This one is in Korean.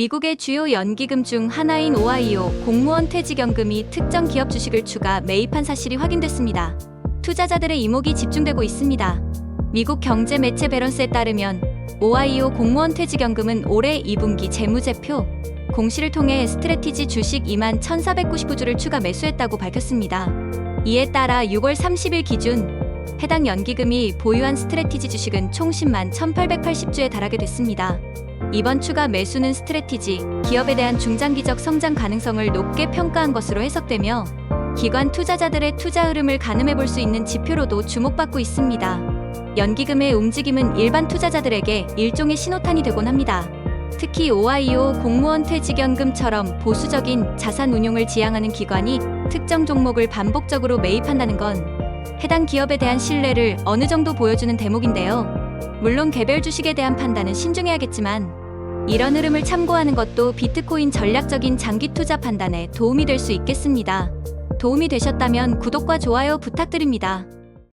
미국의 주요 연기금 중 하나인 오하이오 공무원 퇴직연금이 특정 기업 주식을 추가 매입한 사실이 확인됐습니다. 투자자들의 이목이 집중되고 있습니다. 미국 경제 매체 베런스에 따르면 오하이오 공무원 퇴직연금은 올해 2분기 재무제표 공시를 통해 스트레티지 주식 2만 1,499주를 추가 매수했다고 밝혔습니다. 이에 따라 6월 30일 기준 해당 연기금이 보유한 스트레티지 주식은 총 10만 1,880주에 달하게 됐습니다. 이번 추가 매수는 스트레티지 기업에 대한 중장기적 성장 가능성을 높게 평가한 것으로 해석되며 기관 투자자들의 투자 흐름을 가늠해 볼 수 있는 지표로도 주목받고 있습니다. 연기금의 움직임은 일반 투자자들에게 일종의 신호탄이 되곤 합니다. 특히 오하이오 공무원 퇴직연금처럼 보수적인 자산 운용을 지향하는 기관이 특정 종목을 반복적으로 매입한다는 건 해당 기업에 대한 신뢰를 어느 정도 보여주는 대목인데요. 물론 개별 주식에 대한 판단은 신중해야겠지만 이런 흐름을 참고하는 것도 비트코인 전략적인 장기 투자 판단에 도움이 될 수 있겠습니다. 도움이 되셨다면 구독과 좋아요 부탁드립니다.